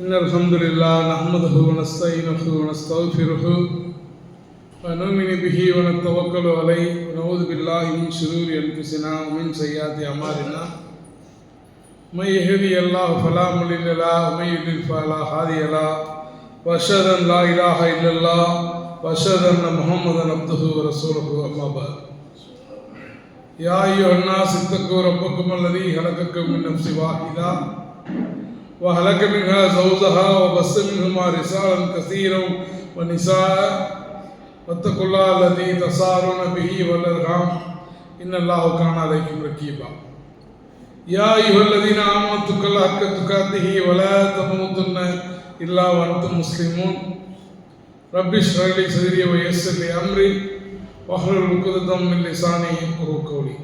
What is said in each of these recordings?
إن الحمد لله نحمده ونستعينه ونستغفره ونؤمن به ونتوكل عليه ونعوذ بالله من شرور أنفسنا ومن سيئات أعمالنا من يهدي الله فلا مضل له ومن يضلل فلا هادي له وأشهد أن لا إله إلا الله وأشهد أن محمدا عبده ورسوله أما بعد يا أيها الناس اتقوا ربكم الذي خلقكم من نفس واحدة وهلك منها زوجها وبث منهما رسالا كثيرا ونساء واتقوا الله الذي تسارون به والارحام ان الله كان عليكم رقيبا يا ايها الذين امنوا اتقوا الله حق تقاته ولا تموتن الا وانتم مسلمون رب اشرح لي صدري ويسر لي امري வஹலுல் உக்குதம் இல்லை சாணி ஒரு கௌலி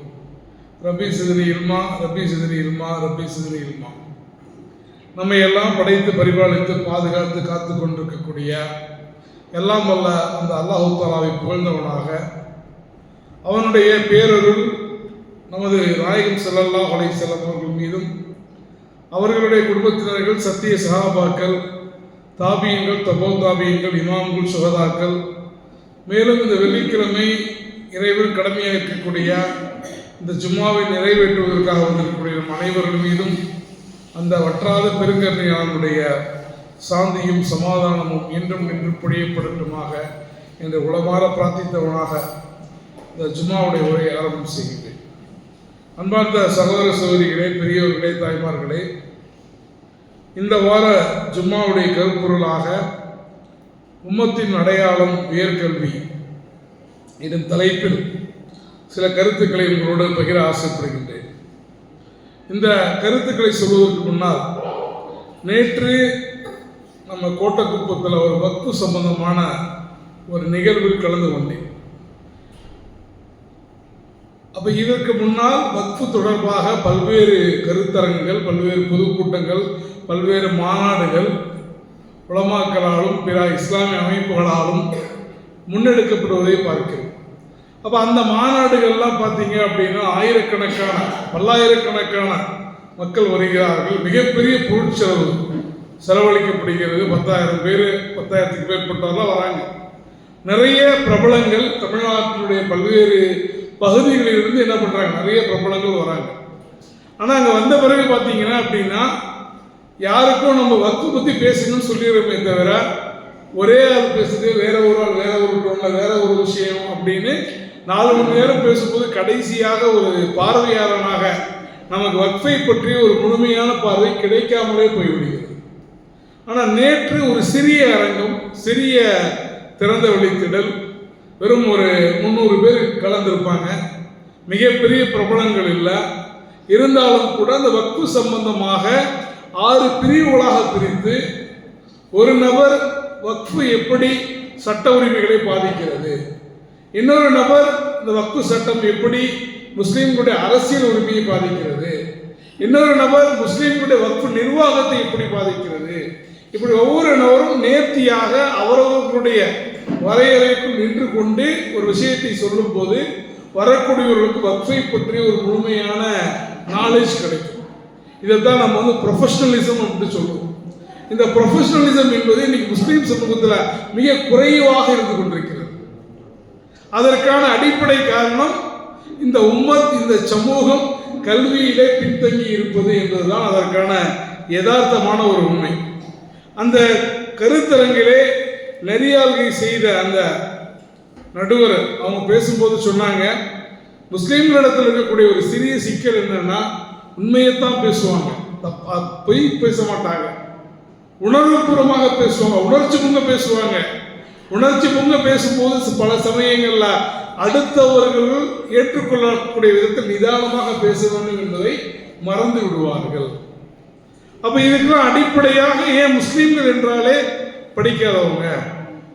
ரபி சிதிரி இல்மா ரபி சிதிரி இல்மா ரபி சிதிரி இல்மா. நம்மை எல்லாம் படைத்து பரிபாலித்து பாதுகாத்து காத்து கொண்டிருக்கக்கூடிய எல்லாம் வல்ல அந்த அல்லாஹுதாலாவை புகழ்ந்தவனாக அவனுடைய பேரருள் நமது நாயகம் செல்லல்லா வலை செல்லம் மீதும் அவர்களுடைய குடும்பத்தினர்கள் சத்திய சகாபாக்கள் தாபியங்கள் தபோ தாபியங்கள் இமாம்கள் சுகதாக்கள் மேலும் இந்த வெள்ளிக்கிழமை இறைவர் கடமையாக இருக்கக்கூடிய இந்த ஜும்மாவை நிறைவேற்றுவதற்காக வந்திருக்கக்கூடிய நம் அனைவர்கள் மீதும் அந்த வற்றாத பெருங்கருணையாளனுடைய சாந்தியும் சமாதானமும் என்றும் என்று பொழியப்படட்டுமாக என்று உளமாற பிரார்த்தித்தவனாக இந்த ஜும்மாவுடைய உரை ஆரம்பம் செய்கிறேன் அன்பார்ந்த சகோதர சகோதரிகளே பெரியவர்களே தாய்மார்களே இந்த வார ஜும்மாவுடைய கருப்பொருளாக உம்மத்தின் அடையாளம் உயர்கல்வி. இதன் தலைப்பில் சில கருத்துக்களை உங்களோடு பகிர ஆசைப்படுகின்றேன். இந்த கருத்துக்களை சொல்வதற்கு முன்னால் நேற்று நம்ம கோட்டக்குப்பத்தில் ஒரு வக்து சம்பந்தமான ஒரு நிகழ்வில் கலந்து கொண்டேன். அப்போ இதற்கு முன்னால் வக்ஃபு தொடர்பாக பல்வேறு கருத்தரங்குகள் பல்வேறு பொதுக்கூட்டங்கள் பல்வேறு மாநாடுகள் உலமாக்களாலும் பிற இஸ்லாமிய அமைப்புகளாலும் முன்னெடுக்கப்படுவதை பார்க்கிறோம். அப்போ அந்த மாநாடுகள்லாம் பார்த்தீங்க அப்படின்னா ஆயிரக்கணக்கான பல்லாயிரக்கணக்கான மக்கள் வருகிறார்கள். மிகப்பெரிய பொருட்செலவு செலவழிக்கப்படுகிறது. பத்தாயிரம் பேர் பத்தாயிரத்துக்கு மேற்பட்டவர்லாம் வராங்க. நிறைய பிரபலங்கள் தமிழ்நாட்டினுடைய பல்வேறு பகுதிகளில் இருந்து என்ன பண்ணுறாங்க நிறைய பிரபலங்கள் வராங்க. ஆனால் அங்கே வந்த பிறகு பார்த்தீங்கன்னா அப்படின்னா யாருக்கும் நம்ம வக்கு பற்றி பேசணும்னு சொல்லிடுறோமே தவிர ஒரே ஆள் பேசுது வேற ஒரு ஆள் வேற ஒரு டோன்ல வேற ஒரு விஷயம் அப்படின்னு நாலு மணி நேரம் பேசும்போது கடைசியாக ஒரு பார்வையாளனாக நமக்கு வக்ஃபை பற்றி ஒரு முழுமையான பார்வை கிடைக்காமலே போய்விடுகிறது. ஆனால் நேற்று ஒரு சிறிய அரங்கம் சிறிய திறந்த வெளித்திடல் வெறும் ஒரு முந்நூறு பேர் கலந்திருப்பாங்க. மிகப்பெரிய பிரபலங்கள் இல்லை. இருந்தாலும் கூட அந்த வக்ஃபு சம்பந்தமாக ஆறு பிரிவுகளாக பிரித்து ஒரு நபர் வக்ஃபு எப்படி சட்ட உரிமைகளை பாதிக்கிறது? இன்னொரு நபர் இந்த வக்ஃபு சட்டம் எப்படி முஸ்லீம்களுடைய அரசியல் உரிமையை பாதிக்கிறது? இன்னொரு நபர் முஸ்லீம்களுடைய வக்ஃபு நிர்வாகத்தை எப்படி பாதிக்கிறது? இப்படி ஒவ்வொரு நபரும் நேர்த்தியாக அவரவர்களுடைய வரையறைக்குள் நின்று கொண்டு ஒரு விஷயத்தை சொல்லும்போது வரக்கூடியவர்களுக்கு வக்ஃபை பற்றி ஒரு முழுமையான நாலேஜ் கிடைக்கும். இதைத்தான் நம்ம வந்து ப்ரொஃபஷனலிசம் அப்படின்னு சொல்லுவோம் இந்த ப்ரொஃபஷனலிசம் என்பது இன்னைக்கு முஸ்லீம் சமூகத்தில் மிக குறைவாக இருந்து கொண்டிருக்கிறது. அதற்கான அடிப்படை காரணம் இந்த உம்மத் இந்த சமூகம் கல்வியிலே பின்தங்கி இருப்பது என்பதுதான் அதற்கான யதார்த்தமான ஒரு உண்மை. அந்த கருத்தரங்கிலே நெறியாள்கை செய்த அந்த நடுவர் அவங்க பேசும்போது சொன்னாங்க முஸ்லீம்களிடத்தில் இருக்கக்கூடிய ஒரு சிறிய சிக்கல் என்னன்னா உண்மையைத்தான் பேசுவாங்க. தப்பா பொய் பேச மாட்டாங்க. உணர்வுபூர்வமாக பேசுவாங்க. உணர்ச்சி பொங்க பேசுவாங்க. உணர்ச்சி பொங்க பேசும்போது பல சமயங்கள்ல அடுத்தவர்கள் ஏற்றுக்கொள்ளக்கூடிய விதத்தில் நிதானமாக பேச வேண்டும் என்பதை மறந்து விடுவார்கள். அப்ப இதுக்கெல்லாம் அடிப்படையாக ஏன் முஸ்லீம்கள் என்றாலே படிக்காதவங்க.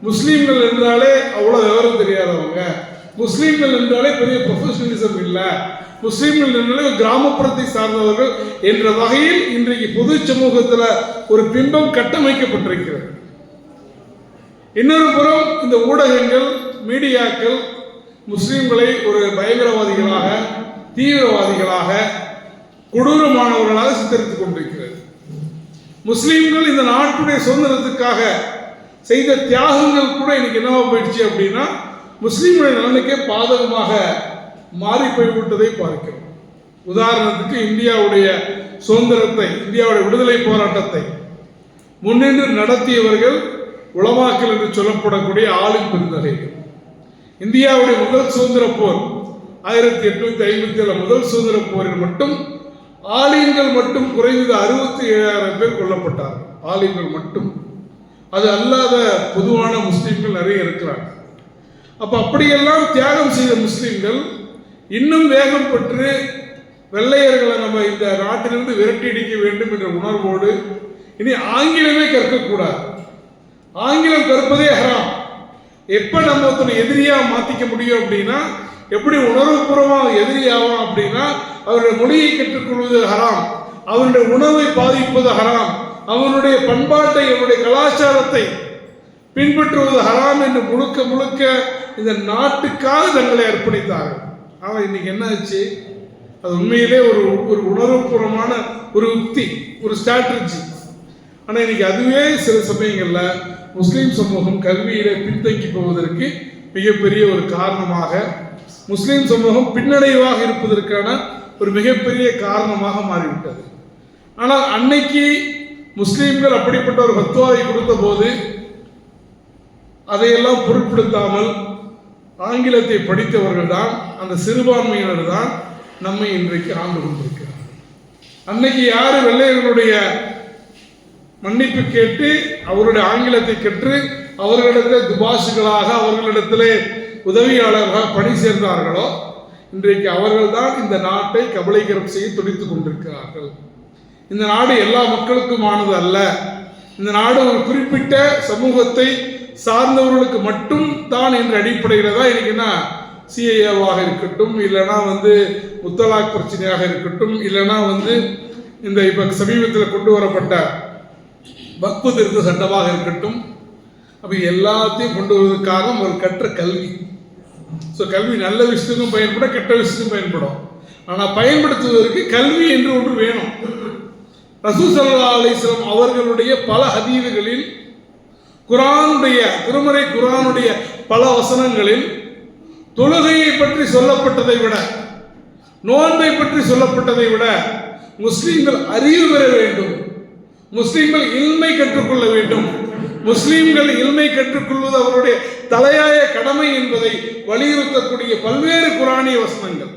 முஸ்லீம்கள் என்றாலே அவ்வளவு விவரம் தெரியாதவங்க. முஸ்லீம்கள் என்றாலே பெரிய ப்ரொஃபஷனலிசம் இல்லை. முஸ்லீம்கள் என்றாலே கிராமப்புறத்தை சார்ந்தவர்கள் என்ற வகையில் இன்றைக்கு பொது சமூகத்தில் ஒரு பிம்பம் கட்டமைக்கப்பட்டிருக்கிறது. இன்னொரு புறம் இந்த ஊடகங்கள் மீடியாக்கள் முஸ்லீம்களை ஒரு பயங்கரவாதிகளாக தீவிரவாதிகளாக கொடூரமானவர்களாக சித்தரித்துக் கொண்டிருக்கிறது. முஸ்லீம்கள் இந்த நாட்டுடைய சுதந்திரத்துக்காக செய்த தியாகங்கள் கூட இன்னைக்கு என்னவா போயிடுச்சு அப்படின்னா முஸ்லீம்களின் நலனுக்கே பாதகமாக மாறி போய்விட்டதை பார்க்கிறோம். உதாரணத்துக்கு இந்தியாவுடைய சுதந்திரத்தை இந்தியாவுடைய விடுதலை போராட்டத்தை முன்னின்று நடத்தியவர்கள் உளமாக்கல் என்று சொல்லப்படக்கூடிய ஆளும் பெருந்தகைகள். இந்தியாவுடைய முதல் சுதந்திர போர் ஆயிரத்தி எட்நூத்தி ஐம்பத்தி ஏழு முதல் சுதந்திர போரில் மட்டும் ஆலயங்கள் மட்டும் குறைந்தது அறுபத்தி ஏழாயிரம் பேர் கொல்லப்பட்டார்கள். ஆலயங்கள் மட்டும். அது அல்லாத பொதுவான முஸ்லீம்கள் நிறைய இருக்கிறார்கள். அப்போ அப்படியெல்லாம் தியாகம் செய்த முஸ்லீம்கள் இன்னும் வேகம் பெற்று வெள்ளையர்களை நம்ம இந்த நாட்டிலிருந்து விரட்டி அடிக்க வேண்டும் என்ற உணர்வோடு இனி ஆங்கிலமே கற்கக்கூடாது. ஆங்கிலம் கற்பதே ஹராம். எப்போ நம்ம ஒருத்தனை எதிரியாக மாற்றிக்க முடியும் அப்படின்னா எப்படி உணர்வுபூர்வமாக எதிரியாகும் அப்படின்னா அவருடைய மொழியை கற்றுக்கொள்வது ஹராம். அவனுடைய உணவை பாதிப்பது ஹராம். அவனுடைய பண்பாட்டை அவனுடைய கலாச்சாரத்தை பின்பற்றுவது ஹராம் என்று முழுக்க முழுக்க இந்த நாட்டுக்காக தங்களை அர்ப்பணித்தார்கள். ஆனால் இன்னைக்கு என்ன ஆச்சு? அது உண்மையிலே ஒரு ஒரு உணர்வுபூர்வமான ஒரு உக்தி ஒரு ஸ்ட்ராட்டஜி ஆனால் இன்னைக்கு அதுவே சில சமயங்களில் முஸ்லீம் சமூகம் கல்வியிலே பின்தங்கி போவதற்கு மிகப்பெரிய ஒரு காரணமாக முஸ்லீம் சமூகம் பின்னடைவாக இருப்பதற்கான ஒரு மிகப்பெரிய காரணமாக மாறிவிட்டது. ஆனால் அன்னைக்கு முஸ்லீம்கள் அப்படிப்பட்ட ஒரு ஃபத்வாவை கொடுத்த போது அதையெல்லாம் பொருட்படுத்தாமல் ஆங்கிலத்தை படித்தவர்கள் தான் அந்த சிறுபான்மையினர் தான் நம்மை இன்றைக்கு ஆண்டு கொண்டிருக்கிறார் அன்னைக்கு யாரு வெள்ளையர்களுடைய மன்னிப்பு கேட்டு அவருடைய ஆங்கிலத்தை கற்று அவர்களிடத்தில் துபாஷுகளாக அவர்களிடத்திலே உதவியாளர்களாக பணி சேர்ந்தார்களோ இன்றைக்கு அவர்கள்தான் இந்த நாட்டை கபலீகரம் செய்ய துடித்துக் கொண்டிருக்கிறார்கள். இந்த நாடு எல்லா மக்களுக்குமானது அல்ல. இந்த நாடு ஒரு குறிப்பிட்ட சமூகத்தை சார்ந்தவர்களுக்கு மட்டும் தான் என்ற அடிப்படையில் தான் எனக்கு என்ன சிஐஏவாக இருக்கட்டும் இல்லைனா வந்து முத்தலாக் பிரச்சனையாக இருக்கட்டும் இல்லைனா வந்து இந்த இப்போ சமீபத்தில் கொண்டு வரப்பட்ட வக்பு திருத்த சட்டமாக இருக்கட்டும் அப்போ எல்லாத்தையும் கொண்டு வருவதற்காக ஒரு கற்ற கல்வி. ஸோ கல்வி நல்ல விஷயத்துக்கும் பயன்படும் கெட்ட விஷயத்துக்கும் பயன்படும். ஆனால் பயன்படுத்துவதற்கு கல்வி என்று ஒன்று வேணும். ரசூல் ஸல்லல்லாஹு அவர்களுடைய பல ஹதீதுகளில் குரானுடைய திருமறை குரானுடைய பல வசனங்களில் தொழுகையை பற்றி சொல்லப்பட்டதை விட நோன்பை பற்றி சொல்லப்பட்டதை விட முஸ்லீம்கள் அறிவு பெற வேண்டும். முஸ்லீம்கள் இன்மை கற்றுக்கொள்ள வேண்டும். முஸ்லீம்கள் இல்மை கற்றுக்கொள்வது அவருடைய தலையாய கடமை என்பதை வலியுறுத்தக்கூடிய பல்வேறு குரானிய வசனங்கள்.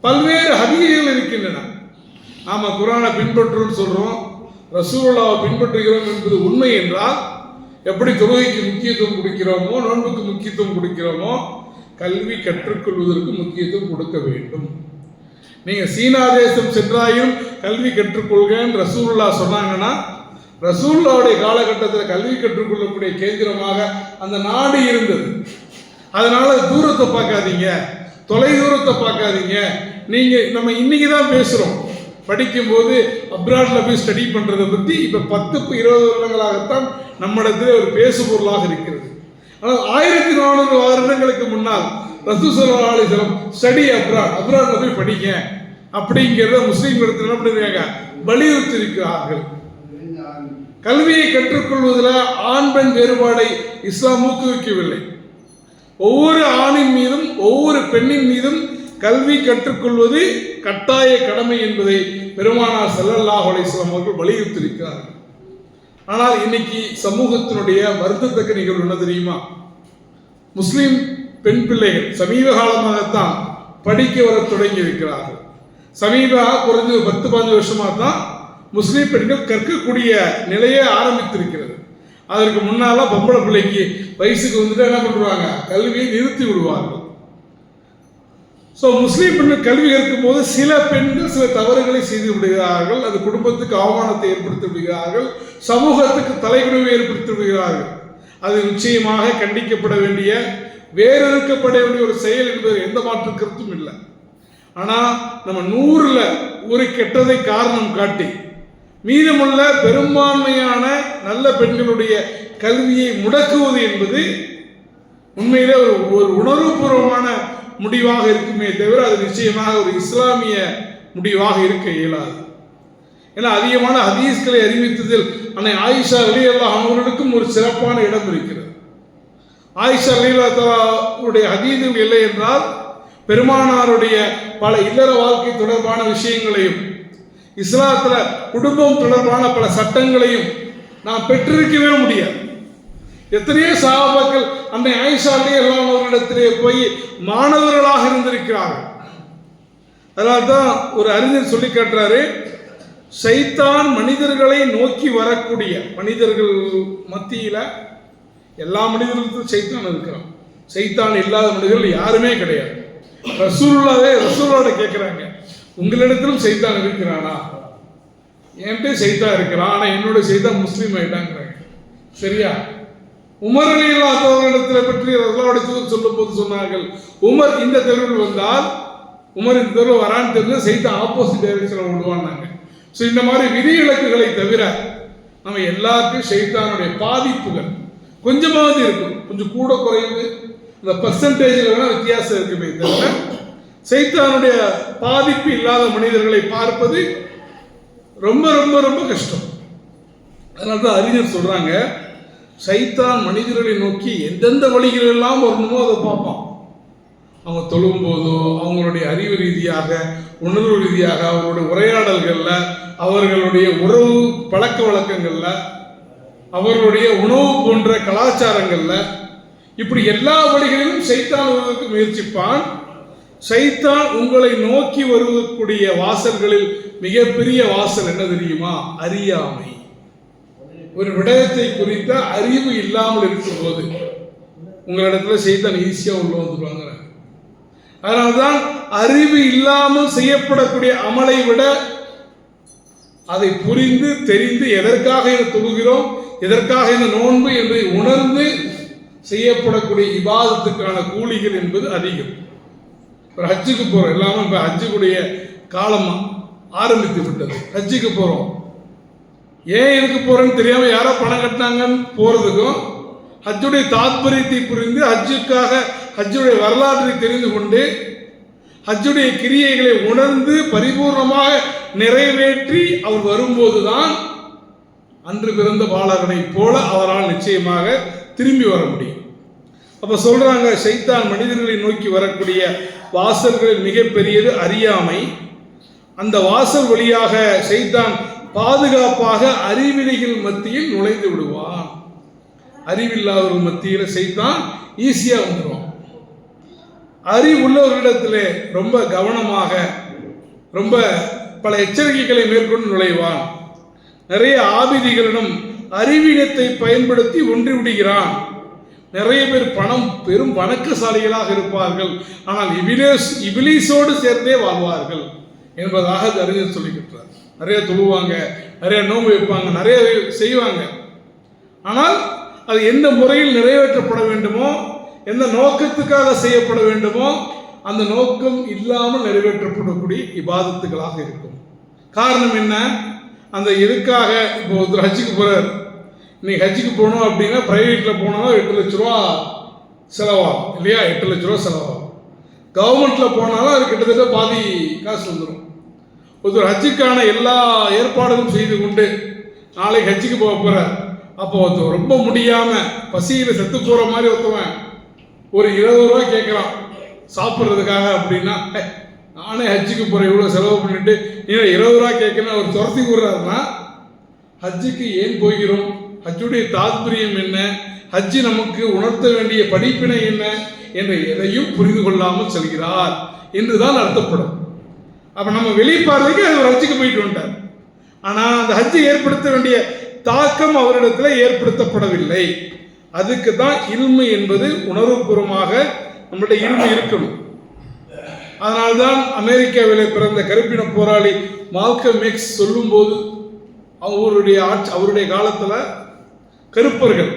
பல்வேறு ஹதீகள் இருக்கின்றன. நாம குரானை பின்பற்றுன்னு சொல்றோம். ரசூல்லாவை பின்பற்றுகிறோம் என்பது உண்மை என்றால் எப்படி தொழுகைக்கு முக்கியத்துவம் கொடுக்கிறோமோ நோன்புக்கு முக்கியத்துவம் கொடுக்கிறோமோ கல்வி கற்றுக்கொள்வதற்கு முக்கியத்துவம் கொடுக்க வேண்டும். நீங்கள் சீனா தேசம் சென்றாயும் கல்வி கற்றுக்கொள்கன்னு ரசூல்லா சொன்னாங்கன்னா ரசூல்லாவுடைய காலகட்டத்தில் கல்வி கற்றுக்கொள்ளக்கூடிய கேந்திரமாக அந்த நாடு இருந்தது. அதனால தூரத்தை பார்க்காதீங்க. தொலை தூரத்தை பார்க்காதீங்க. நீங்கள் நம்ம இன்னைக்கு தான் பேசுகிறோம் படிக்கும்போது அப்ராட்ல போய் ஸ்டடி பண்ணுறதை பற்றி இப்போ பத்து இருபது வருடங்களாகத்தான் நம்மிடத்தில் ஒரு பேசு பொருளாக இருக்கிறது. ஆனால் ஆயிரத்தி நானூறு வருடங்களுக்கு முன்னால் ரசூசல்லா அலிஸ்லாம் ஸ்டடி அப்ராட் அப்ராட்ல போய் படிங்க. அப்படிங்கிறத முஸ்லீம் இடத்துல என்ன பண்ணிருக்காங்க? வலியுறுத்தி இருக்கிறார்கள் கல்வியை கற்றுக்கொள்வதில் ஆண் பெண் வேறுபாடை இஸ்லாம் ஊக்குவிக்கவில்லை. ஒவ்வொரு ஆணின் மீதும் ஒவ்வொரு பெண்ணின் மீதும் கல்வி கற்றுக்கொள்வது கட்டாய கடமை என்பதை பெருமானார் செல்லல்லா அலைஹி அவர்கள் வலியுறுத்தியிருக்கிறார்கள் ஆனால் இன்னைக்கு சமூகத்தினுடைய வருத்தத்தக்க நிகழ்வு என்ன தெரியுமா? முஸ்லீம் பெண் பிள்ளைகள் சமீப காலமாகத்தான் படிக்க வர தொடங்கி இருக்கிறார்கள் சமீப குறைஞ்ச பத்து பதினஞ்சு வருஷமாக தான் முஸ்லீம் பெண்கள் கற்கக்கூடிய நிலையே ஆரம்பித்திருக்கிறது. அதற்கு முன்னால் பொம்பளை பிள்ளைக்கு வயசுக்கு வந்துட்டு என்ன பண்ணுவாங்க? கல்வியை நிறுத்தி விடுவார்கள். ஸோ முஸ்லீம் பெண்கள் கல்வி கற்கும் போது சில பெண்கள் சில தவறுகளை செய்து விடுகிறார்கள். அது குடும்பத்துக்கு அவமானத்தை ஏற்படுத்தி விடுகிறார்கள். சமூகத்துக்கு தலைகுனிவை ஏற்படுத்தி விடுகிறார்கள். அது நிச்சயமாக கண்டிக்கப்பட வேண்டிய வேறறுக்கப்பட வேண்டிய ஒரு செயல் என்பது எந்த மாற்று கருத்தும் இல்லை. ஆனால் நம்ம நூறில் ஒரு கெட்டதை காரணம் காட்டி மீதமுள்ள பெரும்பான்மையான நல்ல பெண்களுடைய கல்வியை முடக்குவது என்பது உண்மையிலே ஒரு ஒரு உணர்வுபூர்வமான முடிவாக இருக்குமே தவிர அது நிச்சயமாக ஒரு இஸ்லாமிய முடிவாக இருக்க இயலாது. ஏன்னா அதிகமான ஹதீஸ்களை அறிவித்ததில் அன்னை ஆயிஷா அலி அல்லாஹ் அவர்களுக்கும் ஒரு சிறப்பான இடம் இருக்கிறது. ஆயிஷா அலி அல்லாவுடைய ஹதீதுகள் இல்லை என்றால் பெருமானாருடைய பல இல்லற வாழ்க்கை தொடர்பான விஷயங்களையும் இஸ்லாத்துல குடும்பம் தொடர்பான பல சட்டங்களையும் நாம் பெற்றிருக்கவே முடியாது. எத்தனையோ சகாபாக்கள் அன்னை ஆயிஷா எல்லாம் அவர்களிடத்திலே போய் மாணவர்களாக இருந்திருக்கிறார்கள். அதனால தான் ஒரு அறிஞர் சொல்லி காட்டுறாரு சைத்தான் மனிதர்களை நோக்கி வரக்கூடிய மனிதர்கள் மத்தியில் எல்லா மனிதர்களுக்கும் சைத்தான் இருக்கிறான். சைத்தான் இல்லாத மனிதர்கள் யாருமே கிடையாது. ரசூல்லாவே ரசூலோட கேட்குறாங்க உங்களிடத்திலும் சைத்தான் இருக்கிறானா? என்கிட்ட சைத்தான் இருக்கிறான் ஆனால் என்னோட சைத்தான் முஸ்லீம் ஆகிட்டாங்கிறாங்க சரியா? உமர் அலி பற்றி ரசலாவுடைய தூதர் சொல்லும் போது சொன்னார்கள் உமர் இந்த தெருவில் வந்தால் உமர் இந்த தெருவில் வரான்னு தெரிஞ்சு சைத்தான் ஆப்போசிட் டைரக்ஷனில் விடுவான்னாங்க ஸோ இந்த மாதிரி விதிவிலக்குகளை தவிர நம்ம எல்லாருக்கும் செய்தானுடைய பாதிப்புகள் கொஞ்சமாவது இருக்கும். கொஞ்சம் கூட குறைவு இந்த பர்சன்டேஜில் வேணால் வித்தியாசம் இருக்குமே தவிர சைத்தானுடைய பாதிப்பு இல்லாத மனிதர்களை பார்ப்பது ரொம்ப ரொம்ப ரொம்ப கஷ்டம். அதனால தான் அறிஞர் சொல்கிறாங்க சைத்தான் மனிதர்களை நோக்கி எந்தெந்த வழிகளெல்லாம் வரணுமோ அதை பார்ப்பான். அவங்க தொழும் போதோ அவங்களுடைய அறிவு ரீதியாக உணர்வு ரீதியாக அவங்களுடைய உரையாடல்களில் அவர்களுடைய உறவு பழக்க வழக்கங்களில் அவர்களுடைய உணவு போன்ற கலாச்சாரங்களில் இப்படி எல்லா வழிகளிலும் சைத்தான் வருவதற்கு முயற்சிப்பான். சைத்தான் உங்களை நோக்கி வருவதற்குரிய வாசல்களில் மிகப்பெரிய வாசல் என்ன தெரியுமா? அறியாமை. ஒரு விடயத்தை குறித்த அறிவு இல்லாமல் இருக்கும்போது உங்களிடத்துல செய்தான் ஈஸியாக உள்ள வந்துடுவாங்க அதனால்தான் அறிவு இல்லாமல் செய்யப்படக்கூடிய அமலை விட அதை புரிந்து தெரிந்து எதற்காக இதை தொழுகிறோம் எதற்காக இந்த நோன்பு என்பதை உணர்ந்து செய்யப்படக்கூடிய விவாதத்துக்கான கூலிகள் என்பது அதிகம். ஒரு ஹஜ்ஜுக்கு போகிறோம் எல்லாமே இப்போ ஹஜ்ஜுக்குடைய காலம் ஆரம்பித்து விட்டது. ஹஜ்ஜுக்கு போகிறோம் ஏன் இதுக்கு போறேன்னு தெரியாம யாரோ பணம் கட்டினாங்கன்னு போறதுக்கும் ஹஜ்ஜுடைய தாத்பரியத்தை புரிந்து ஹஜ்ஜுக்காக ஹஜ்ஜுடைய வரலாற்றை தெரிந்து கொண்டு ஹஜ்ஜுடைய கிரியைகளை உணர்ந்து பரிபூர்ணமாக நிறைவேற்றி அவர் வரும்போதுதான் அன்று பிறந்த பாலகனைப் போல அவரால் நிச்சயமாக திரும்பி வர முடியும். அப்ப சொல்றாங்க சைத்தான் மனிதர்களை நோக்கி வரக்கூடிய வாசல்களில் மிகப்பெரியது அறியாமை. அந்த வாசல் வழியாக சைத்தான் பாதுகாப்பாக அறிவிலிகள் மத்தியில் நுழைந்து விடுவான். அறிவில்லாதவர்கள் மத்தியில் செய்தான் ஈஸியாக வந்துடும் அறிவு அறிவுள்ளவர்களிடத்திலே ரொம்ப கவனமாக ரொம்ப பல எச்சரிக்கைகளை மேற்கொண்டு நுழைவான். நிறைய ஆபிதிகளிடம் அறிவினத்தை பயன்படுத்தி ஒன்றி விடுகிறான். நிறைய பேர் பணம் பெரும் வணக்கசாலிகளாக இருப்பார்கள். ஆனால் இபிலேஸ் இபிலீஸோடு சேர்ந்தே வாழ்வார்கள் என்பதாக அறிஞர் சொல்லிக்கிட்டார். நிறைய தொழுவாங்க நிறைய நோன்பு வைப்பாங்க நிறைய செய்வாங்க. ஆனால் அது எந்த முறையில் நிறைவேற்றப்பட வேண்டுமோ எந்த நோக்கத்துக்காக செய்யப்பட வேண்டுமோ அந்த நோக்கம் இல்லாமல் நிறைவேற்றப்படக்கூடிய இபாதத்துகளாக இருக்கும். காரணம் என்ன? அந்த எதுக்காக இப்போ ஒருத்தர் ஹஜ்ஜுக்கு போகிறார் இன்னைக்கு ஹஜ்ஜுக்கு போகணும் அப்படின்னா ப்ரைவேட்டில் போனோம்னா எட்டு லட்ச ரூபா செலவாகும். இல்லையா? எட்டு லட்ச ரூபா செலவாகும். கவர்மெண்ட்டில் போனாலும் அது கிட்டத்தட்ட பாதி காசு வந்துடும் ஒருத்தர் ஹஜ்ஜுக்கான எல்லா ஏற்பாடுகளும் செய்து கொண்டு நாளைக்கு ஹஜ்ஜுக்கு போக போகிறார் அப்போ ஒருத்தர் ரொம்ப முடியாமல் பசியில் செத்து போகிற மாதிரி ஒருத்தவன் ஒரு இருபது ரூபா கேட்குறான். சாப்பிட்றதுக்காக அப்படின்னா நானே ஹஜ்ஜுக்கு போகிறேன் இவ்வளோ செலவு பண்ணிட்டு நீ இருபது ரூபா கேட்குறேன் அவர் துரத்தி விடுறாருன்னா ஹஜ்ஜுக்கு ஏன் போகிறோம்? ஹஜ்ஜுடைய தாத்பரியம் என்ன? ஹஜ்ஜு நமக்கு உணர்த்த வேண்டிய படிப்பினை என்ன? என்ற எதையும் புரிந்து கொள்ளாமல் செல்கிறார். என்றுதான் அர்த்தப்படும். அப்போ நம்ம வெளிப்பார்வைக்கு அது ஒரு ஹஜ்ஜுக்கு போயிட்டு வந்தார் ஆனால் அந்த ஹஜ்ஜை ஏற்படுத்த வேண்டிய தாக்கம் அவரிடத்தில் ஏற்படுத்தப்படவில்லை. அதுக்கு தான் இல்மு என்பது உணர்வுபூர்வமாக நம்மளுடைய இல்மு இருக்கணும். அதனால்தான் அமெரிக்காவில் பிறந்த கருப்பின போராளி மால்கம் எக்ஸ் சொல்லும்போது அவருடைய ஆட்சி அவருடைய காலத்தில் கருப்பர்கள்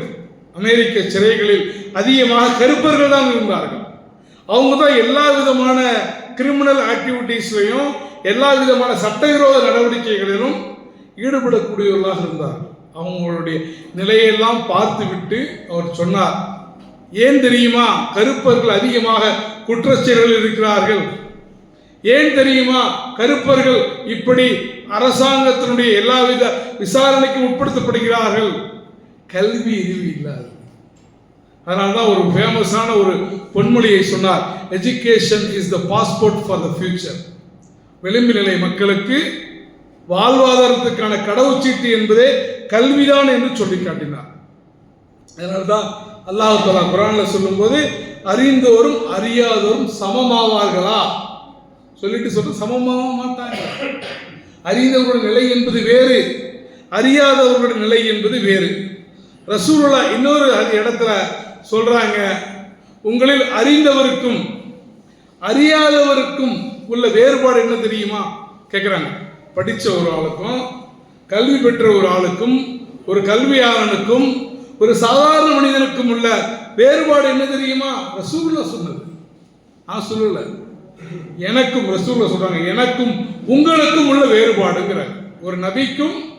அமெரிக்க சிறைகளில் அதிகமாக கருப்பர்கள் தான் இருந்தார்கள் அவங்க தான் எல்லா விதமான கிரிமினல் ஆக்டிவிட்டீஸ்லையும் எல்லா விதமான சட்டவிரோத நடவடிக்கைகளிலும் ஈடுபடக்கூடியவர்களாக இருந்தார். அவங்களுடைய நிலையெல்லாம் பார்த்துவிட்டு அவர் சொன்னார் ஏன் தெரியுமா? கருப்பர்கள் அதிகமாக குற்றச்செயல்களில் இருக்கிறார்கள். ஏன் தெரியுமா? கருப்பர்கள் இப்படி அரசாங்கத்தினுடைய எல்லாவித விசாரணைக்கும் உட்படுத்தப்படுகிறார்கள். கல்வி அறிவு இல்லாது. அதனால தான் ஒரு ஃபேமஸான ஒரு பொன்மொழியை சொன்னார் education is the passport for the future விளிம்பு நிலை மக்களுக்கு வாழ்வாதாரத்துக்கான கடவுச்சீட்டு என்பதே கல்விதான் என்று சொல்லி காட்டினார். அதனால தான் அல்லாஹ் தலா குரானில் சொல்லும்போது அறிந்தோரும் அறியாதோரும் சமமாவார்களா? சொல்லிட்டு சொல்ல சமமாக மாட்டாங்க அறிந்தவர்களுடைய நிலை என்பது வேறு அறியாதவர்களுடைய நிலை என்பது வேறு. ரசூலுல்லா இன்னொரு இடத்துல சொல்றாங்க. உங்களில் அறிந்தவருக்கும் அறியாதவருக்கும் உள்ள வேறுபாடு என்ன தெரியுமா? கேட்குறாங்க படித்த ஒரு ஆளுக்கும் கல்வி பெற்ற ஒரு ஆளுக்கும் ஒரு கல்வியாளனுக்கும் ஒரு சாதாரண மனிதனுக்கும் உள்ள வேறுபாடு என்ன தெரியுமா? ரசூல்லா சொன்னது. நான் சொல்லல. எனக்கும் ரசூலுல்லா சொல்றாங்க. எனக்கும் உங்களுக்கும் உள்ள வேறுபாடுங்கிறாங்க ஒரு நபிக்கும்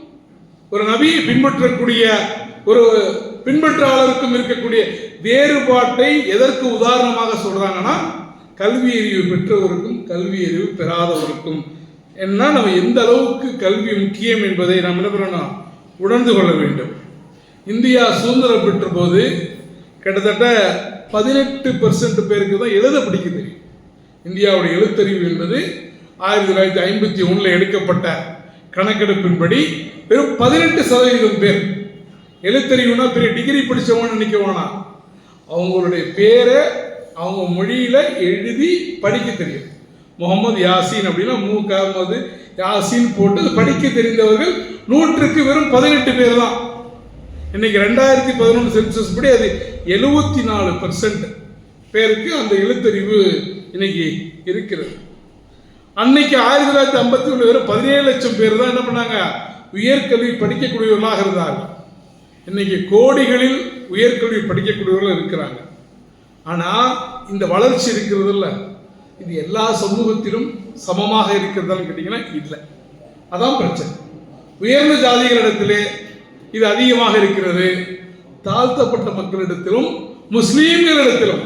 ஒரு நபியை பின்பற்றக்கூடிய ஒரு பின்பற்றாளருக்கும் இருக்கக்கூடிய வேறுபாட்டை எதற்கு உதாரணமாக சொல்றாங்கன்னா கல்வி அறிவு பெற்றவருக்கும் கல்வி அறிவு பெறாதவருக்கும். என்ன நம்ம எந்த அளவுக்கு கல்வி முக்கியம் என்பதை நாம் என்ன பண்ணணும்? உணர்ந்து கொள்ள வேண்டும். இந்தியா சுதந்திரம் பெற்ற போது கிட்டத்தட்ட பதினெட்டு பெர்சன்ட் பேருக்கு தான் எழுத படிக்க தெரியும் இந்தியாவுடைய எழுத்தறிவு என்பது ஆயிரத்தி தொள்ளாயிரத்தி ஐம்பத்தி ஒன்றில் எடுக்கப்பட்ட கணக்கெடுப்பின்படி வெறும் பதினெட்டு சதவீதம் பேர் எழுத்தறிவுனா பெரிய டிகிரி படித்தவங்க நினைக்க வேணாம் அவங்களுடைய பேரை அவங்க மொழியில் எழுதி படிக்க தெரியும். முகமது யாசின் அப்படின்னா மு கமது யாசின் போட்டு படிக்க தெரிந்தவர்கள் நூற்றுக்கு வெறும் பதினெட்டு பேர் தான். இன்னைக்கு ரெண்டாயிரத்தி பதினொன்று சென்சஸ் படி அது எழுபத்தி நாலு பர்சன்ட் பேருக்கு அந்த எழுத்தறிவு இன்னைக்கு இருக்கிறது. அன்னைக்கு ஆயிரத்தி தொள்ளாயிரத்தி ஐம்பத்தி ஒன்று வெறும் பதினேழு லட்சம் பேர் தான் என்ன பண்ணாங்க? உயர்கல்வி படிக்கக்கூடியவர்களாக இருந்தார்கள். இன்னைக்கு கோடிகளில் உயர்கல்வி படிக்கக்கூடியவர்கள் இருக்கிறாங்க. ஆனால் இந்த வளர்ச்சி இருக்கிறதில்ல. இது எல்லா சமூகத்திலும் சமமாக இருக்கிறதான்னு கேட்டிங்கன்னா இல்லை. அதான் பிரச்சனை. உயர்ந்த ஜாதிகளிடத்திலே இது அதிகமாக இருக்கிறது. தாழ்த்தப்பட்ட மக்களிடத்திலும் முஸ்லீம்களிடத்திலும்.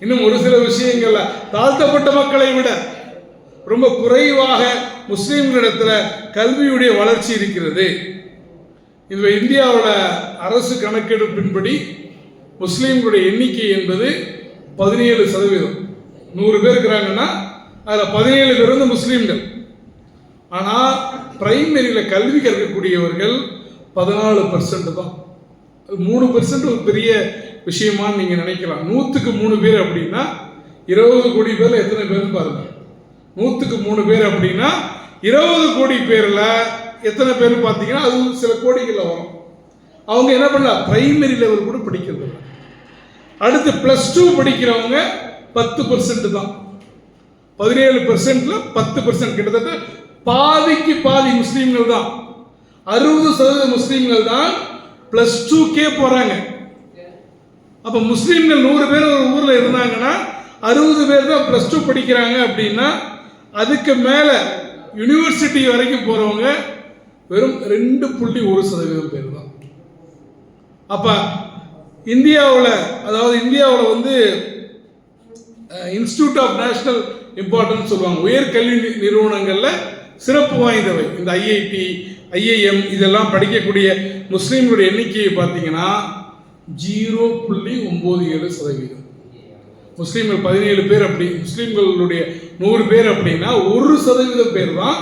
இன்னும் ஒரு சில விஷயங்கள்ல தாழ்த்தப்பட்ட மக்களை விட ரொம்ப குறைவாக முஸ்லீம்களிடத்தில் கல்வியுடைய வளர்ச்சி இருக்கிறது. இது இந்தியாவோட அரசு கணக்கெடுப்பின்படி முஸ்லீம்களுடைய எண்ணிக்கை என்பது பதினேழு சதவீதம். நூறு பேர் இருக்கிறாங்கன்னா அதில் பதினேழு பேர் வந்து முஸ்லீம்கள் ஆனால் பிரைமரியில் கல்வி கற்கக்கூடியவர்கள் பதினாலு பர்சன்ட் தான். மூணு பர்சன்ட் ஒரு பெரிய விஷயமான்னு நீங்கள் நினைக்கலாம். நூற்றுக்கு மூணு பேர் அப்படின்னா இருபது கோடி பேரில் எத்தனை பேர் பாருங்க. நூற்றுக்கு மூணு பேர் அப்படின்னா இருபது கோடி பேரில் எத்தனை பேர் பார்த்தீங்கன்னா அது சில கோடிகளில் வரும். அவங்க என்ன பண்ணலாம்? பிரைமரி லெவல் கூட படிக்கிறது அடுத்து ப்ளஸ் டூ படிக்கிறவங்க பத்து பர்சன்ட் தான். பதினேழு பர்சன்ட்ல பத்து பர்சன்ட் கிட்டத்தட்ட பாதிக்கு பாதி முஸ்லீம்கள் தான். அறுபது சதவீத முஸ்லீம்கள் தான் ப்ளஸ் டூக்கே போறாங்க. அப்போ முஸ்லீம்கள் நூறு பேர் ஒரு ஊரில் இருந்தாங்கன்னா அறுபது பேர் தான் ப்ளஸ் டூ படிக்கிறாங்க அப்படின்னா அதுக்கு மேலே யூனிவர்சிட்டி வரைக்கும் போகிறவங்க வெறும் ரெண்டு புள்ளி ஒரு சதவீதம் பேர் தான். அப்போ இந்தியாவில் அதாவது இந்தியாவில் வந்து இன்ஸ்டியூட் ஆஃப் நேஷனல் இம்பார்ட்டன்ஸ் சொல்லுவாங்க. உயர்கல்வி நிறுவனங்களில் சிறப்பு வாய்ந்தவை. இந்த ஐஐடி ஐஐஎம் இதெல்லாம் படிக்கக்கூடிய முஸ்லீம்களுடைய எண்ணிக்கையை பார்த்தீங்கன்னா ஜீரோ புள்ளி ஒம்பது ஏழு சதவீதம். முஸ்லீம்கள் பதினேழு பேர் அப்படி முஸ்லீம்களுடைய நூறு பேர் அப்படின்னா ஒரு சதவீதம் பேர் தான்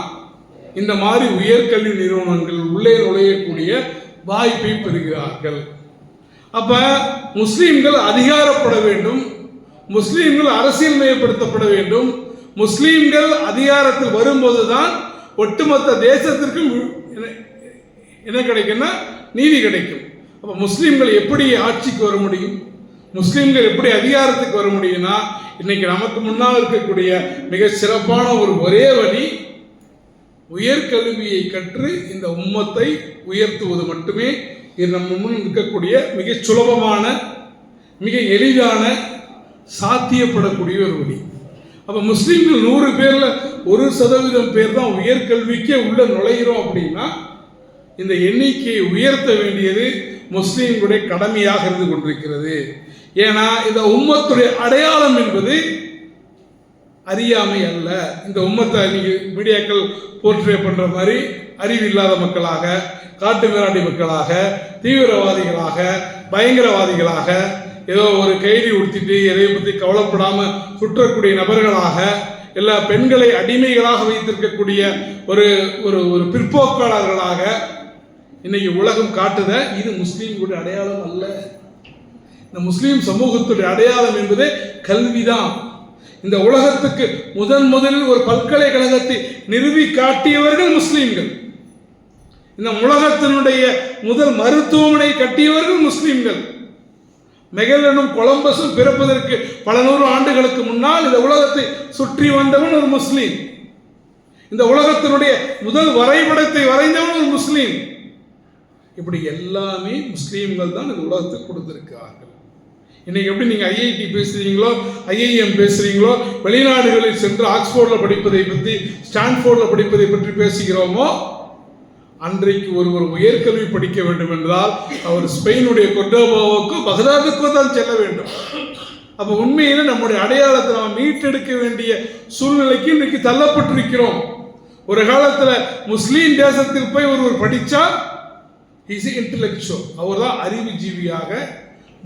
இந்த மாதிரி உயர்கல்வி நிறுவனங்கள் உள்ளே நுழையக்கூடிய வாய்ப்பை பெறுகிறார்கள். அப்ப முஸ்லீம்கள் அதிகாரப்பட வேண்டும். முஸ்லீம்கள் அரசியல் மயப்படுத்தப்பட வேண்டும். முஸ்லீம்கள் அதிகாரத்தில் வரும்போதுதான் ஒட்டுமொத்த தேசத்திற்கும் என்ன- என்ன கிடைக்கும்னா நீதி கிடைக்கும். அப்போ முஸ்லீம்கள் எப்படி ஆட்சிக்கு வர முடியும்? முஸ்லீம்கள் எப்படி அதிகாரத்துக்கு வர முடியும்னா இன்னைக்கு நமக்கு முன்னால் இருக்கக்கூடிய மிக சிறப்பான ஒரு ஒரே வழி உயர்கல்வியை கற்று இந்த உம்மத்தை உயர்த்துவது மட்டுமே இது நம்ம முன் இருக்கக்கூடிய மிக சுலபமான மிக எளிதான சாத்தியப்படக்கூடிய ஒரு வழி. அப்போ முஸ்லீம்கள் நூறு பேரில் ஒரு சதவீதம் பேர் தான் உயர்கல்விக்கே உள்ள நுழைகிறோம் அப்படின்னா இந்த எண்ணிக்கையை உயர்த்த வேண்டியது முஸ்லீம்களுடைய கடமையாக இருந்து கொண்டிருக்கிறது. ஏன்னா இந்த உம்மத்துடைய அடையாளம் என்பது அறியாமை அல்ல. இந்த உம்மத்தை இன்னைக்கு மீடியாக்கள் போர்ட்ரே பண்ணுற மாதிரி அறிவில்லாத மக்களாக காட்டு மிராண்டி மக்களாக தீவிரவாதிகளாக பயங்கரவாதிகளாக ஏதோ ஒரு கைதி உடுத்திட்டு எதை பற்றி கவலைப்படாமல் சுற்றக்கூடிய நபர்களாக எல்லா பெண்களை அடிமைகளாக வைத்திருக்கக்கூடிய ஒரு ஒரு ஒரு பிற்போக்காளர்களாக இன்னைக்கு உலகம் காட்டுத. இது முஸ்லீம்களுடைய அடையாளம் அல்ல. இந்த முஸ்லீம் சமூகத்துடைய அடையாளம் என்பதே கல்விதான். இந்த உலகத்துக்கு முதன் முதலில் ஒரு பல்கலைக்கழகத்தை நிறுவி காட்டியவர்கள் முஸ்லீம்கள். இந்த உலகத்தினுடைய முதல் மருத்துவமனை கட்டியவர்கள் முஸ்லீம்கள். மெகலனும் கொலம்பஸும் பிறப்பதற்கு பல நூறு ஆண்டுகளுக்கு முன்னால் இந்த உலகத்தை சுற்றி வந்தவன் ஒரு முஸ்லீம். இந்த உலகத்தினுடைய முதல் வரைபடத்தை வரைந்தவன் ஒரு முஸ்லீம். இப்படி எல்லாமே முஸ்லீம்கள் தான் இந்த உலகத்துக்கு கொடுத்திருக்கிறார்கள். இன்னைக்கு எப்படி நீங்கள் ஐஐடி பேசுகிறீங்களோ ஐஐஎம் பேசுகிறீங்களோ வெளிநாடுகளில் சென்று ஆக்ஸ்போர்டில் படிப்பதை பற்றி ஸ்டான்ஃபோர்டில் படிப்பதை பற்றி பேசுகிறோமோ அன்றைக்கு ஒருவர் உயர்கல்வி படிக்க வேண்டும் என்றால் அவர் ஸ்பெயினுடைய கொர்டோபாவுக்கோ பகதாதுக்கோ தான் செல்ல வேண்டும். அப்போ உண்மையில நம்முடைய அடையாளத்தை நாம் மீட்டெடுக்க வேண்டிய சூழ்நிலைக்கு இன்றைக்கு தள்ளப்பட்டிருக்கிறோம். ஒரு காலத்தில் முஸ்லீம் தேசத்தில் போய் ஒருவர் படித்தா இஸ் இன்டலெக்சுவல் அவர் தான் அறிவுஜீவியாக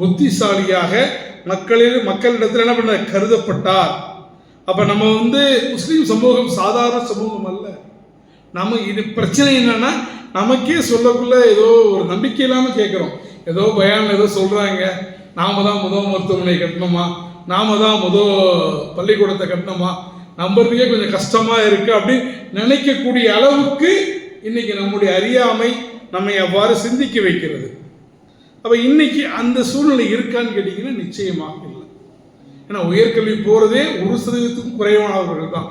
புத்திசாலியாக மக்களில் மக்களிடத்தில் என்ன பண்ண கருதப்பட்டார். அப்போ நம்ம வந்து முஸ்லீம் சமூகம் சாதாரண சமூகம் அல்ல. நம்ம இது பிரச்சனை என்னன்னா நமக்கே சொல்லக்குள்ள ஏதோ ஒரு நம்பிக்கை இல்லாமல் கேட்குறோம் ஏதோ பயான் ஏதோ சொல்கிறாங்க நாம தான் முதல் மருத்துவமனை கட்டணுமா? நாம தான் முதல் பள்ளிக்கூடத்தை கட்டணுமா? நம்புறதுக்கே கொஞ்சம் கஷ்டமாக இருக்குது அப்படின்னு நினைக்கக்கூடிய அளவுக்கு இன்னைக்கு நம்முடைய அறியாமை நம்மை அவ்வாறு சிந்திக்க வைக்கிறது. அப்போ இன்னைக்கு அந்த சூழ்நிலை இருக்கான்னு கேட்டீங்கன்னா நிச்சயமாக இல்லை. ஏன்னா உயர்கல்வி போகிறதே ஒரு சதவீதத்துக்கும் குறைவானவர்கள் தான்.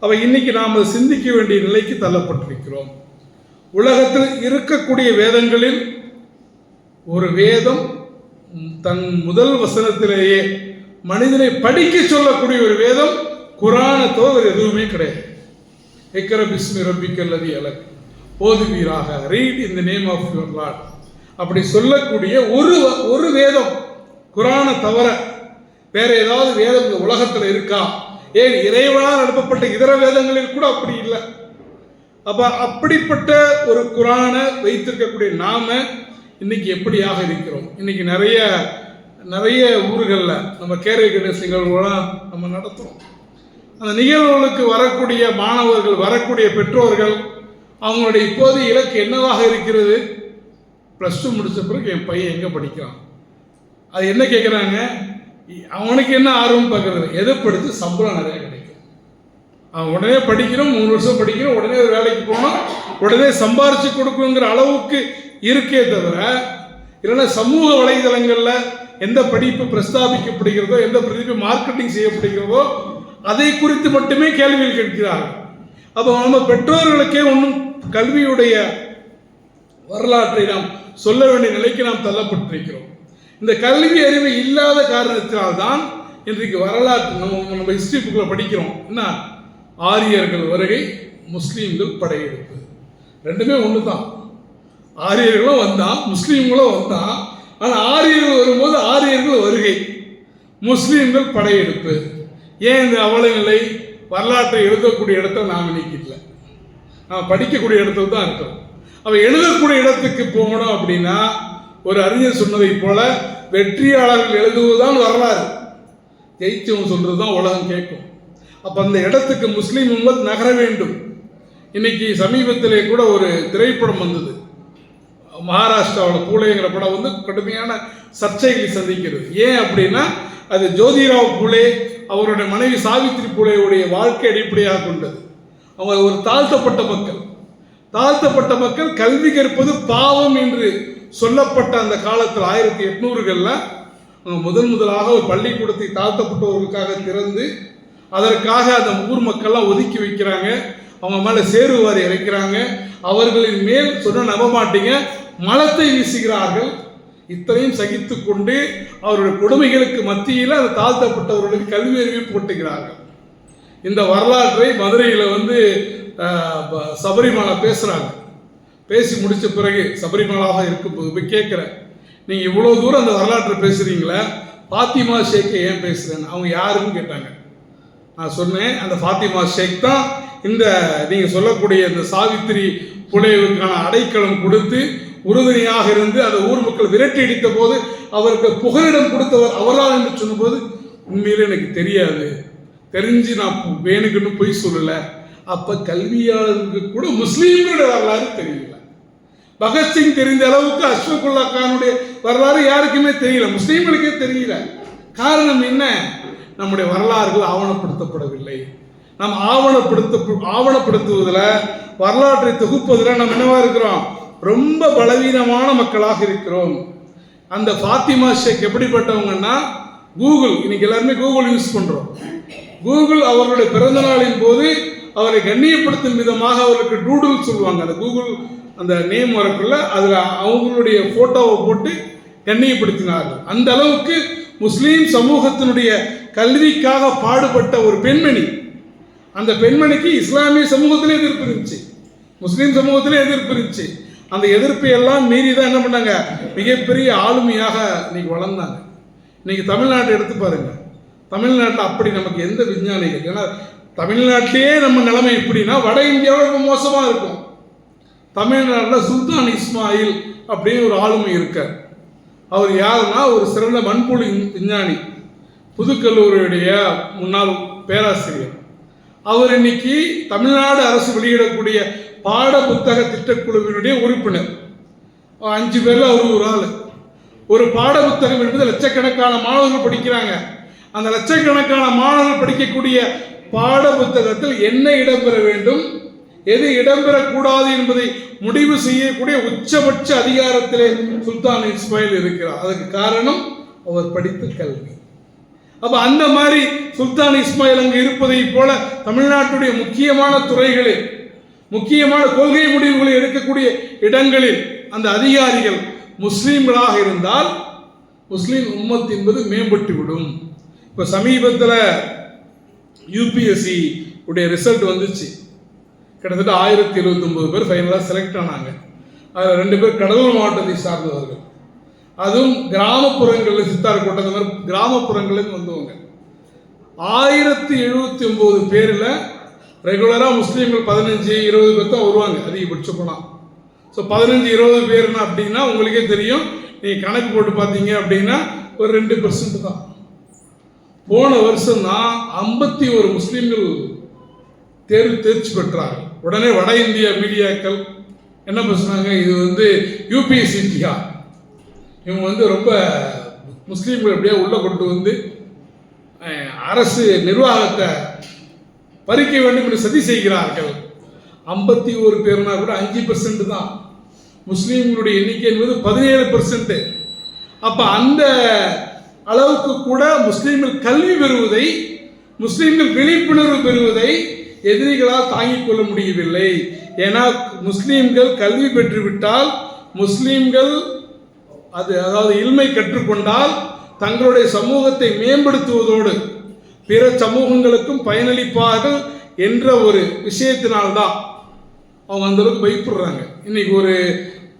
அப்போ இன்னைக்கு நாம் அதை சிந்திக்க வேண்டிய நிலைக்கு தள்ளப்பட்டிருக்கிறோம். உலகத்தில் இருக்கக்கூடிய வேதங்களில் ஒரு வேதம் தன் முதல் வசனத்திலேயே மனிதனை படிக்க சொல்லக்கூடிய ஒரு வேதம் குரானை தவிர எதுவுமே கிடையாது. எக்கர பிஸ்மி ரப்பிக்கல்லது அலக். ஓதுவீராக. Read in the name of your lord அப்படி சொல்லக்கூடிய ஒரு ஒரு வேதம் குரானை தவிர வேற ஏதாவது வேதம் இந்த உலகத்தில் இருக்கா? ஏன் இறைவனால் அனுப்பப்பட்ட இதர வேதங்களில் கூட அப்படி இல்லை. அப்ப அப்படிப்பட்ட ஒரு குரானை வைத்திருக்கக்கூடிய நாம இன்னைக்கு எப்படியாக இருக்கிறோம்? இன்னைக்கு நிறைய நிறைய ஊர்களில் நம்ம கேரள கணேச நிகழ்வுகளாம் நம்ம நடத்துகிறோம் அந்த நிகழ்வுகளுக்கு வரக்கூடிய மாணவர்கள் வரக்கூடிய பெற்றோர்கள் அவங்களுடைய இப்போதைய இலக்கு என்னவாக இருக்கிறது? ப்ளஸ் டூ முடித்த பிறகு என் பையன் எங்கே படிக்கிறான்? அது என்ன கேட்குறாங்க அவனுக்கு என்ன ஆர்வம் பார்க்குறது எதை படித்து சம்பளம் நிறையா கிடைக்கும். அவன் உடனே படிக்கிறோம் மூணு வருஷம் படிக்கிறோம் உடனே ஒரு வேலைக்கு போனோம் உடனே சம்பாரிச்சு கொடுக்குங்கிற அளவுக்கு இருக்கே தவிர இல்லைன்னா சமூக வலைதளங்களில் எந்த படிப்பு பிரஸ்தாபிக்கப்படுகிறதோ எந்த படிப்பு மார்க்கெட்டிங் செய்யப்படுகிறதோ அதை குறித்து மட்டுமே கேள்விகள் கேட்கிறார்கள். அப்போ நம்ம பெற்றோர்களுக்கே ஒன்றும் கல்வியுடைய வரலாற்றை நாம் சொல்ல வேண்டிய நிலைக்கு நாம் தள்ளப்பட்டிருக்கிறோம். இந்த கல்வி அறிவு இல்லாத காரணத்தினால்தான் இன்றைக்கு வரலாற்று நம்ம நம்ம ஹிஸ்டரி புக்கில் படிக்கிறோம். என்ன? ஆரியர்கள் வருகை முஸ்லீம்கள் படையெடுப்பு. ரெண்டுமே ஒன்று தான் ஆரியர்களும் வந்தான் முஸ்லீம்களும் வந்தான் ஆனால் ஆரியர்கள் வரும்போது ஆரியர்கள் வருகை முஸ்லீம்கள் படையெடுப்பு. ஏன் இந்த அவலநிலை வரலாற்றை எழுதக்கூடிய இடத்த நாம் இல்லை. நாம் படிக்கக்கூடிய இடத்துல தான் இருக்கிறோம். அவன் எழுதக்கூடிய இடத்துக்கு போகணும் அப்படின்னா ஒரு அறிஞர் சொன்னதை போல வெற்றியாளர்கள் எழுதுவதுதான் வரலாறு. ஜெயிச்சவன் சொல்றது தான் உலகம் கேட்கும். அப்போ அந்த இடத்துக்கு முஸ்லீம் உம்மத் நகர வேண்டும். இன்னைக்கு சமீபத்திலே கூட ஒரு திரைப்படம் வந்தது. மகாராஷ்டிராவில் பூலேங்கிற படம் வந்து கடுமையான சர்ச்சைகளை சந்திக்கிறது. ஏன் அப்படின்னா அது ஜோதிராவ் பூலே அவருடைய மனைவி சாவித்ரி பூலேவுடைய வாழ்க்கை அடிப்படையாக கொண்டது. அவங்க ஒரு தாழ்த்தப்பட்ட மக்கள். தாழ்த்தப்பட்ட மக்கள் கல்வி கற்பது பாவம் என்று சொல்லப்பட்ட அந்த காலத்தில் ஆயிரத்தி எட்நூறுகளில் முதன் முதலாக ஒரு பள்ளிக்கூடத்தை தாழ்த்தப்பட்டவர்களுக்காக திறந்து அதற்காக அந்த ஊர் மக்கள்லாம் ஒதுக்கி வைக்கிறாங்க. அவங்க மேலே சேருவாரி இறைக்கிறாங்க. அவர்களின் மேல் சொன்ன நம்ப மாட்டீங்க. மலத்தை வீசுகிறார்கள். இத்தனையும் சகித்து கொண்டு அவருடைய கொடுமைகளுக்கு மத்தியில் அந்த தாழ்த்தப்பட்டவர்களுக்கு கல்வி அறிவு போட்டுகிறார்கள் இந்த வரலாற்றை மதுரையில் வந்து சபரிமலை பேசுகிறாங்க பேசி முடித்த பிறகு சபரிமலாக இருக்கும்போது போய் கேட்குறேன் நீங்கள் இவ்வளோ தூரம் அந்த வரலாற்றை பேசுகிறீங்களே பாத்திமா ஷேக்கை ஏன் பேசுகிறேன்னு அவங்க யாருன்னு கேட்டாங்க. நான் சொன்னேன் அந்த ஃபாத்திமா ஷேக் தான் இந்த நீங்கள் சொல்லக்கூடிய இந்த சாவித்திரி புலைவுக்கான அடைக்கலம் கொடுத்து உறுதுணையாக இருந்து அந்த ஊர் மக்கள் விரட்டி அடித்த போது அவருக்கு புகலிடம் கொடுத்தவர் அவரால் என்று சொன்னபோது உண்மையிலே எனக்கு தெரியாது. தெரிஞ்சு நான் வேணுக்குன்னு பொய் சொல்லலை. அப்போ கல்வியாளருக்கு கூட முஸ்லீம்களுடைய வரலாறு தெரியல. பகத்சிங் தெரிந்த அளவுக்கு அஸ்வகுல்லா கானுடைய வரலாறு யாருக்குமே தெரியல. முஸ்லீம்களுக்கே தெரியல. காரணம் என்ன? நம்முடைய வரலாறுகள் ஆவணப்படுத்தப்படவில்லை. நாம் ஆவணப்படுத்த ஆவணப்படுத்துவதில் வரலாற்றை தொகுப்பதில் நம்ம என்னவா இருக்கிறோம்? ரொம்ப பலவீனமான மக்களாக இருக்கிறோம். அந்த ஃபாத்திமா ஷேக் எப்படிப்பட்டவங்கன்னா கூகுள் இன்னைக்கு எல்லாருமே கூகுள் யூஸ் பண்ணுறோம் கூகுள் அவர்களுடைய பிறந்த நாளின் போது அவரை கண்ணியப்படுத்தும் விதமாக அவருக்கு டூடுல் சொல்லுவாங்க. அந்த கூகுள் அந்த நேம் வரக்குள்ள அதில் அவங்களுடைய ஃபோட்டோவை போட்டு கண்ணியப்படுத்தினார்கள். அந்த அளவுக்கு முஸ்லீம் சமூகத்தினுடைய கல்விக்காக பாடுபட்ட ஒரு பெண்மணி. அந்த பெண்மணிக்கு இஸ்லாமிய சமூகத்திலே எதிர்ப்பு இருந்துச்சு. முஸ்லீம் சமூகத்திலே எதிர்ப்பு இருந்துச்சு. அந்த எதிர்ப்பை எல்லாம் மீறி தான் என்ன பண்ணாங்க? மிகப்பெரிய ஆளுமையாக இன்னைக்கு வளர்ந்தாங்க. இன்னைக்கு தமிழ்நாட்டை எடுத்து பாருங்க. தமிழ்நாட்டில் அப்படி நமக்கு எந்த விஞ்ஞானிகள் ஏன்னா தமிழ்நாட்டிலேயே நம்ம நிலைமை எப்படின்னா வட இந்தியாவில் ரொம்ப மோசமாக இருக்கும். தமிழ்நாட்டில் சுல்தான் இஸ்மாயில் அப்படின்னு ஒரு ஆளுமை இருக்கார். அவர் யாருன்னா ஒரு சிறந்த மண்புழு விஞ்ஞானி புதுக்கல்லூரியுடைய முன்னாள் பேராசிரியர். அவர் இன்னைக்கு தமிழ்நாடு அரசு வெளியிடக்கூடிய பாட புத்தக திட்டக்குழுவினுடைய உறுப்பினர். அஞ்சு பேரில் அவர் ஒரு ஆள். ஒரு பாட புத்தகம் என்பது லட்சக்கணக்கான மாணவர்கள் படிக்கிறாங்க. அந்த லட்சக்கணக்கான மாணவர்கள் படிக்கக்கூடிய பாட புத்தகத்தில் என்ன இடம்பெற வேண்டும் எது இடம்பெறக்கூடாது என்பதை முடிவு செய்யக்கூடிய உச்சபட்ச அதிகாரத்திலே சுல்தான் இஸ்மாயில் இருக்கிறார். அதுக்கு காரணம் அவர் படித்த கல்வி. அப்ப அந்த மாதிரி சுல்தான் இஸ்மாயில் அங்கு இருப்பதை போல தமிழ்நாட்டுடைய முக்கியமான துறைகளில் முக்கியமான கொள்கை முடிவுகளை எடுக்கக்கூடிய இடங்களில் அந்த அதிகாரிகள் முஸ்லீம்களாக இருந்தால் முஸ்லீம் உம்மத் என்பது மேம்பட்டு விடும் இப்போ சமீபத்தில் யூபிஎஸ்சி உடைய ரிசல்ட் வந்துச்சு. கிட்டத்தட்ட ஆயிரத்தி எழுபத்தொம்பது பேர் ஃபைனலாக செலக்ட் ஆனாங்க. அதில் ரெண்டு பேர் கடலூர் மாவட்டத்தை சார்ந்தவர்கள். அதுவும் கிராமப்புறங்களில் சித்தார் கோட்டை அந்த மாதிரி கிராமப்புறங்களில் வந்தவங்க. ஆயிரத்தி எழுபத்தி ஒம்பது பேரில் ரெகுலராக முஸ்லீம்கள் பதினஞ்சு இருபது பேர் தான் வருவாங்க அதிகபட்சம் போனால் ஸோ பதினஞ்சு இருபது பேர்னா அப்படின்னா உங்களுக்கே தெரியும். நீங்கள் கணக்கு போட்டு பார்த்தீங்க அப்படின்னா ஒரு ரெண்டு பர்சன்ட் தான். போன வருஷம் தான் ஐம்பத்தி ஒரு முஸ்லீம்கள் தேர்வு தேர்ச்சி பெற்றார் உடனே வட இந்திய மீடியாக்கள் என்ன பேசுனாங்க? இது வந்து யூபிஎஸ்சிடியா இவங்க வந்து ரொம்ப முஸ்லீம்கள் எப்படியா உள்ளே கொண்டு வந்து அரசு நிர்வாகத்தை பறிக்க வேண்டும் என்று சதி செய்கிறார்கள். ஐம்பத்தி ஒரு பேர்னா கூட அஞ்சு பெர்சன்ட் தான். முஸ்லீம்களுடைய எண்ணிக்கை என்பது பதினேழு பெர்சன்ட் அப்போ அந்த அளவுக்கு கூட முஸ்லீம்கள் கல்வி பெறுவதை முஸ்லீம்கள் விழிப்புணர்வு பெறுவதை எதிரிகளால் தாங்கிக் கொள்ள முடியவில்லை. ஏன்னா முஸ்லீம்கள் கல்வி பெற்றுவிட்டால் முஸ்லீம்கள் அது அதாவது இல்மை கற்றுக்கொண்டால் தங்களுடைய சமூகத்தை மேம்படுத்துவதோடு பிற சமூகங்களுக்கும் பயனளிப்பார்கள் என்ற ஒரு விஷயத்தினால்தான் அவங்க அந்தளவுக்கு பயப்படுறாங்க. இன்னைக்கு ஒரு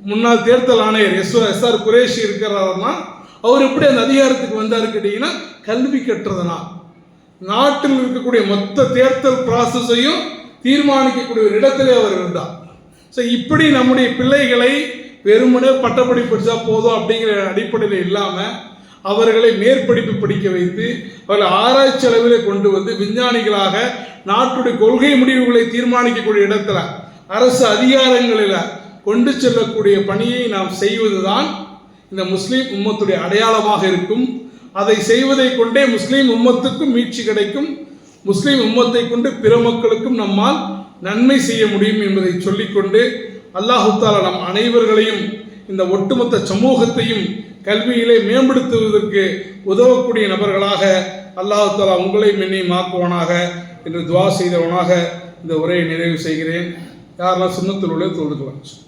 முன்னாள் தேர்தல் ஆணையர் எஸ் எஸ் ஆர் குரேஷி இருக்கிறாருன்னா அவர் எப்படி அந்த அதிகாரத்துக்கு வந்தார் கேட்டீங்கன்னா கல்வி கற்றதுனா நாட்டில் இருக்கக்கூடிய மொத்த தேர்தல் ப்ராசஸையும் தீர்மானிக்கக்கூடிய ஒரு இடத்திலே அவர் இருந்தார். ஸோ இப்படி நம்முடைய பிள்ளைகளை வெறுமனே பட்டப்படிப்பு படித்தா போதும் அப்படிங்கிற அடிப்படையில் இல்லாமல் அவர்களை மேற்படிப்பு படிக்க வைத்து அவர்களை ஆராய்ச்சி அளவில் கொண்டு வந்து விஞ்ஞானிகளாக நாட்டுடைய கொள்கை முடிவுகளை தீர்மானிக்கக்கூடிய இடத்துல அரசு அதிகாரங்களில் கொண்டு செல்லக்கூடிய பணியை நாம் செய்வதுதான் இந்த முஸ்லீம் உம்மத்துடைய அடையாளமாக இருக்கும். அதை செய்வதை கொண்டே முஸ்லீம் உம்மத்துக்கும் மீட்சி கிடைக்கும். முஸ்லீம் உம்மத்தை கொண்டு பிற மக்களுக்கும் நம்மால் நன்மை செய்ய முடியும் என்பதை சொல்லிக்கொண்டு அல்லாஹு நம் அனைவர்களையும் இந்த ஒட்டுமொத்த சமூகத்தையும் கல்வியிலே மேம்படுத்துவதற்கு உதவக்கூடிய நபர்களாக அல்லாஹு தாலா உங்களை மென்னையும் ஆக்குவானாக என்று துவா செய்தவனாக இந்த உரையை நிறைவு செய்கிறேன். யாரெல்லாம் சுண்ணத்தில் உள்ள தொழுதுக்கலாம்